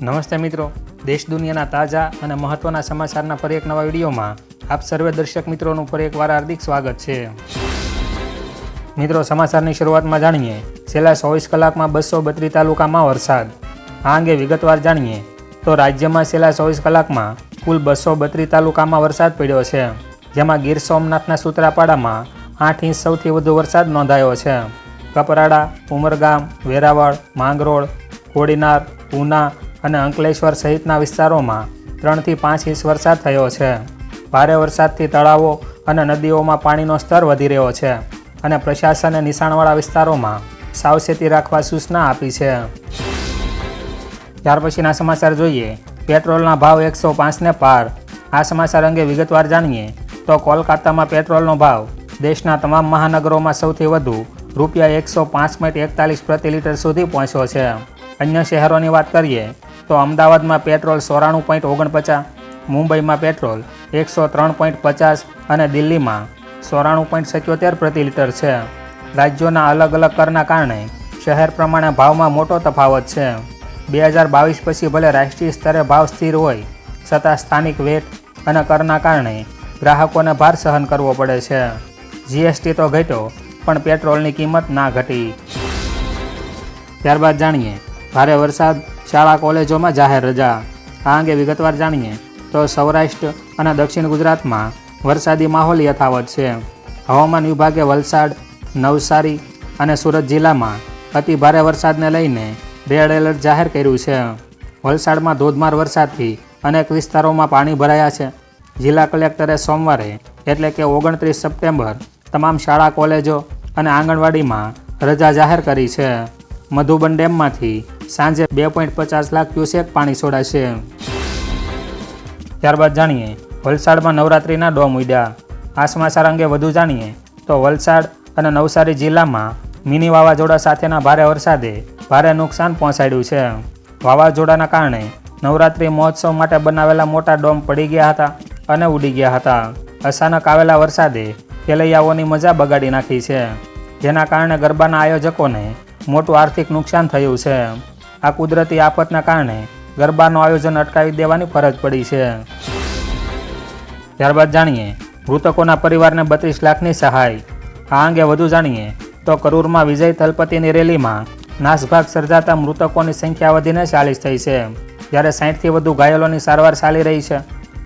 નમસ્તે મિત્રો. દેશ દુનિયાના તાજા અને મહત્વના સમાચારના ફરી એક નવા વિડીયોમાં આપ સર્વે દર્શક મિત્રોનું ફરી એકવાર હાર્દિક સ્વાગત છે. મિત્રો, સમાચારની શરૂઆતમાં જાણીએ, છેલ્લા ચોવીસ કલાકમાં બસો બત્રીસ તાલુકામાં વરસાદ. આ અંગે વિગતવાર જાણીએ, તો રાજ્યમાં છેલ્લા ચોવીસ કલાકમાં કુલ બસો બત્રીસ તાલુકામાં વરસાદ પડ્યો છે, જેમાં ગીર સોમનાથના સૂત્રાપાડામાં આઠ ઇંચ સૌથી વધુ વરસાદ નોંધાયો છે. કપરાડા, ઉમરગામ, વેરાવળ, માંગરોળ, કોડીનાર, ઉના અને અંકલેશ્વર સહિતના વિસ્તારોમાં ત્રણથી પાંચ ઇંચ વરસાદ થયો છે. ભારે વરસાદથી તળાવો અને નદીઓમાં પાણીનો સ્તર વધી રહ્યો છે અને પ્રશાસને નિશાણવાળા વિસ્તારોમાં સાવચેતી રાખવા સૂચના આપી છે. ત્યાર પછીના સમાચાર જોઈએ. પેટ્રોલના ભાવ એકસો પાંચને પાર. આ સમાચાર અંગે વિગતવાર જાણીએ તો કોલકાતામાં પેટ્રોલનો ભાવ દેશના તમામ મહાનગરોમાં સૌથી વધુ રૂપિયા એકસો પાંચ પોઈન્ટ એકતાલીસ પ્રતિ લીટર સુધી પહોંચ્યો છે. અન્ય શહેરોની વાત કરીએ તો અમદાવાદમાં પેટ્રોલ સોરાણું પોઈન્ટ ઓગણપચાસ, મુંબઈમાં પેટ્રોલ એકસો ત્રણ પોઈન્ટ પચાસ અને દિલ્હીમાં સોરાણું પોઈન્ટ સિત્યોતેર પ્રતિ લીટર છે. રાજ્યોના અલગ અલગ કરના કારણે શહેર પ્રમાણે ભાવમાં મોટો તફાવત છે. બે હજાર બાવીસ પછી ભલે રાષ્ટ્રીય સ્તરે ભાવ સ્થિર હોય છતાં સ્થાનિક વેટ અને કરના કારણે ગ્રાહકોને ભાર સહન કરવો પડે છે. જીએસટી તો ઘટ્યો, પણ પેટ્રોલની કિંમત ના ઘટી. ત્યારબાદ જાણીએ, ભારે વરસાદ શાળા કોલેજોમાં જાહેર રજા. આ અંગે વિગતવાર જાણીએ તો સૌરાષ્ટ્ર અને દક્ષિણ ગુજરાતમાં વરસાદી માહોલ યથાવત છે. હવામાન વિભાગે વલસાડ, નવસારી અને સુરત જિલ્લામાં અતિ ભારે વરસાદને લઈને રેડ એલર્ટ જાહેર કર્યું છે. વલસાડમાં ધોધમાર વરસાદથી અનેક વિસ્તારોમાં પાણી ભરાયા છે. જિલ્લા કલેક્ટરે સોમવારે એટલે કે ઓગણત્રીસ સપ્ટેમ્બર તમામ શાળા, કોલેજો અને આંગણવાડીમાં રજા જાહેર કરી છે. મધુબન ડેમમાંથી સાંજે બે પોઈન્ટ પચાસ લાખ ક્યુસેક પાણી છોડાશે. ત્યારબાદ જાણીએ, વલસાડમાં નવરાત્રિના ડોમ ઉડ્યા. આ સમાચાર અંગે વધુ જાણીએ, તો વલસાડ અને નવસારી જિલ્લામાં મિની વાવાઝોડા સાથેના ભારે વરસાદે ભારે નુકસાન પહોંચાડ્યું છે. વાવાઝોડાના કારણે નવરાત્રિ મહોત્સવ માટે બનાવેલા મોટા ડોમ પડી ગયા હતા અને ઉડી ગયા હતા. અચાનક આવેલા વરસાદે ખેલૈયાઓની મજા બગાડી નાખી છે. જેના કારણે ગરબાના આયોજકોને મોટું આર્થિક નુકસાન થયું છે. આ કુદરતી આફતના કારણે ગરબાનું આયોજન અટકાવી દેવાની ફરજ પડી છે. ત્યારબાદ જાણીએ, મૃતકોના પરિવારને બત્રીસ લાખની સહાય. આ અંગે વધુ જાણીએ, તો કરૂરમાં વિજય તલપતિની રેલીમાં નાસભાગ સર્જાતા મૃતકોની સંખ્યા વધીને ચાલીસ થઈ છે. જ્યારે સાહીઠથી વધુ ઘાયલોની સારવાર ચાલી રહી છે.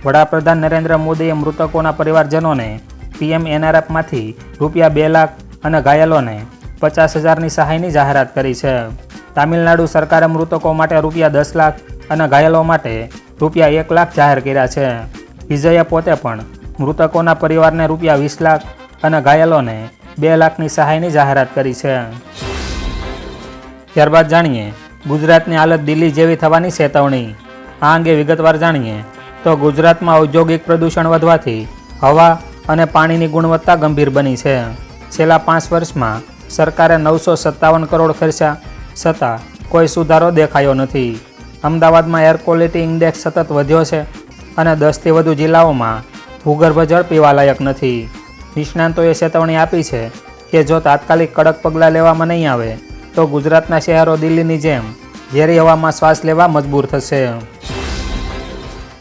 વડાપ્રધાન નરેન્દ્ર મોદીએ મૃતકોના પરિવારજનોને પીએમ એનઆરએફમાંથી રૂપિયા બે લાખ અને ઘાયલોને પચાસ હજારની સહાયની જાહેરાત કરી છે. તામિલનાડુ સરકારે મૃતકો માટે રૂપિયા દસ લાખ અને ઘાયલો માટે રૂપિયા એક લાખ જાહેર કર્યા છે. વિજયે પોતે પણ મૃતકોના પરિવારને રૂપિયા વીસ લાખ અને ઘાયલોને બે લાખની સહાયની જાહેરાત કરી છે. ત્યારબાદ જાણીએ, ગુજરાતની હાલત દિલ્હી જેવી થવાની ચેતવણી. આ અંગે વિગતવાર જાણીએ તો ગુજરાતમાં ઔદ્યોગિક પ્રદૂષણ વધવાથી હવા અને પાણીની ગુણવત્તા ગંભીર બની છે. છેલ્લા પાંચ વર્ષમાં સરકારે નવસો સત્તાવન કરોડ ખર્ચા છતાં કોઈ સુધારો દેખાયો નથી. અમદાવાદમાં એર ક્વોલિટી ઇન્ડેક્સ સતત વધ્યો છે અને દસથી વધુ જિલ્લાઓમાં ભૂગર્ભ જળ પીવાલાયક નથી. નિષ્ણાંતોએ ચેતવણી આપી છે કે જો તાત્કાલિક કડક પગલાં લેવામાં નહીં આવે, તો ગુજરાતના શહેરો દિલ્હીની જેમ ઝેરી હવામાં શ્વાસ લેવા મજબૂર થશે.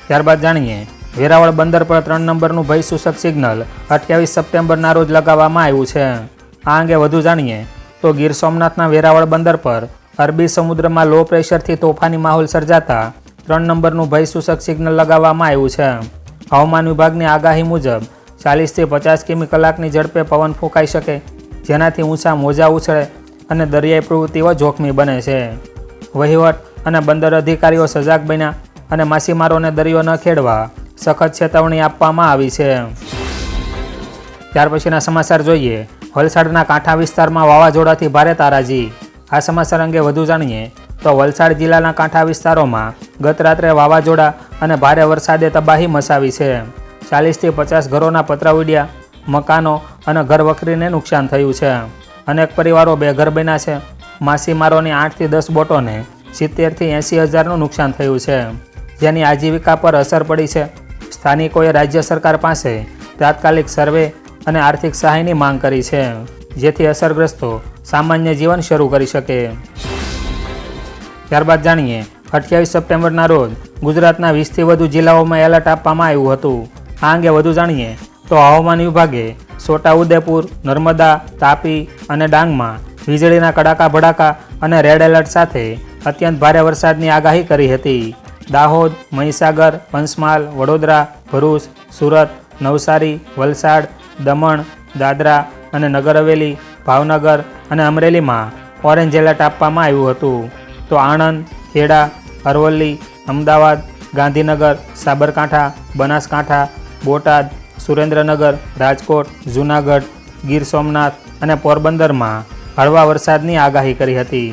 ત્યારબાદ જાણીએ, વેરાવળ બંદર પર ત્રણ નંબરનું ભયસૂચક સિગ્નલ અઠ્યાવીસ સપ્ટેમ્બરના રોજ લગાવવામાં આવ્યું છે. આ અંગે વધુ જાણીએ તો ગીર સોમનાથના વેરાવળ બંદર પર અરબી સમુદ્રમાં લો પ્રેશરથી તોફાની માહોલ સર્જાતા ત્રણ નંબરનું ભયસૂચક સિગ્નલ લગાવવામાં આવ્યું છે. હવામાન વિભાગની આગાહી મુજબ ચાલીસથી પચાસ કિમી કલાકની ઝડપે પવન ફૂંકાઈ શકે, જેનાથી ઊંચા મોજા ઉછળે અને દરિયાઈ પ્રવૃત્તિઓ જોખમી બને છે. વહીવટ અને બંદર અધિકારીઓ સજાગ બન્યા અને માછીમારોને દરિયો ન ખેડવા સખત ચેતવણી આપવામાં આવી છે. ત્યાર પછીના સમાચાર જોઈએ. વલસાડના કાંઠા વિસ્તારમાં વાવાઝોડાથી ભારે તારાજી. આ સમાચાર અંગે વધુ જાણીએ તો વલસાડ જિલ્લાના કાંઠા વિસ્તારોમાં ગત રાત્રે વાવાઝોડા અને ભારે વરસાદે તબાહી મચાવી છે. ચાલીસથી પચાસ ઘરોના પતરા ઉડ્યા, મકાનો અને ઘર વખરીને નુકસાન થયું છે. અનેક પરિવારો બેઘર બન્યા છે. માછીમારોની આઠથી દસ બોટોને સિત્તેરથી એંસી હજારનું નુકસાન થયું છે. જેની આજીવિકા પર અસર પડી છે. સ્થાનિકોએ રાજ્ય સરકાર પાસે તાત્કાલિક સર્વે અને આર્થિક સહાયની માંગ કરી છે, જેથી અસરગ્રસ્તો સામાન્ય જીવન શરૂ કરી શકે. ત્યારબાદ જાણીએ, અઠ્યાવીસ સપ્ટેમ્બરના રોજ ગુજરાતના વીસથી વધુ જિલ્લાઓમાં એલર્ટ આપવામાં આવ્યું હતું. આ અંગે વધુ જાણીએ, તો હવામાન વિભાગે છોટાઉદેપુર, નર્મદા, તાપી અને ડાંગમાં વીજળીના કડાકા, ભડાકા અને રેડ એલર્ટ સાથે અત્યંત ભારે વરસાદની આગાહી કરી હતી. દાહોદ, મહીસાગર, પંચમહાલ, વડોદરા, ભરૂચ, સુરત, નવસારી, વલસાડ દમણ, દાદરા અને નગર હવેલી ભાવનગર અને અમરેલીમાં ઓરેન્જ એલર્ટ આપવામાં આવ્યું હતું. તો આણંદ, ખેડા, અરવલ્લી, અમદાવાદ, ગાંધીનગર, સાબરકાંઠા, બનાસકાંઠા, બોટાદ, સુરેન્દ્રનગર, રાજકોટ, જૂનાગઢ, ગીર સોમનાથ અને પોરબંદરમાં હળવા વરસાદની આગાહી કરી હતી.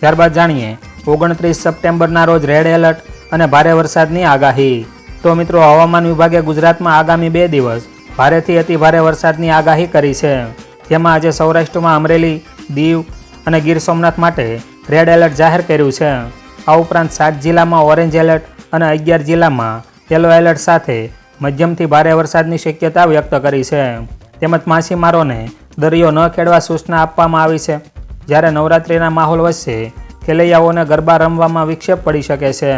ત્યારબાદ જાણીએ, ઓગણત્રીસ સપ્ટેમ્બરના રોજ રેડ એલર્ટ અને ભારે વરસાદની આગાહી. તો મિત્રો, હવામાન વિભાગે ગુજરાતમાં આગામી બે દિવસ ભારેથી અતિ ભારે વરસાદની આગાહી કરી છે. જેમાં આજે સૌરાષ્ટ્રમાં અમરેલી, દીવ અને ગીર સોમનાથ માટે રેડ એલર્ટ જાહેર કર્યું છે. આ ઉપરાંત સાત જિલ્લામાં ઓરેન્જ એલર્ટ અને અગિયાર જિલ્લામાં યલો એલર્ટ સાથે મધ્યમથી ભારે વરસાદની શક્યતા વ્યક્ત કરી છે. તેમજ માછીમારોને દરિયો ન ખેડવા સૂચના આપવામાં આવી છે. જ્યારે નવરાત્રિના માહોલ વચ્ચે ખેલૈયાઓને ગરબા રમવામાં વિક્ષેપ પડી શકે છે.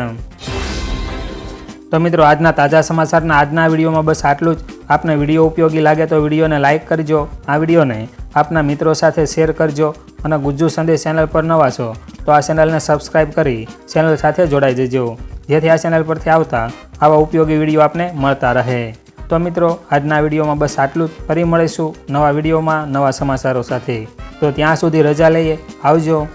તો મિત્રો, આજના તાજા સમાચારના આજના વિડીયોમાં બસ આટલું જ. આપને વીડિયો ઉપયોગી લાગે તો વિડીયોને લાઇક કરજો, આ વિડીયોને આપના મિત્રો સાથે શેર કરજો અને ગુજ્જુ સંદેશ ચેનલ પર નવા છો, તો આ ચેનલને સબસ્ક્રાઇબ કરી ચેનલ સાથે જોડાઈ જજો. જેથી આ ચેનલ પરથી આવતા આવા ઉપયોગી વીડિયો આપને મળતા રહે. તો મિત્રો, આજના વિડીયોમાં બસ આટલું જ. ફરી મળીશું નવા વિડીયોમાં નવા સમાચારો સાથે. તો ત્યાં સુધી રજા લઈએ. આવજો.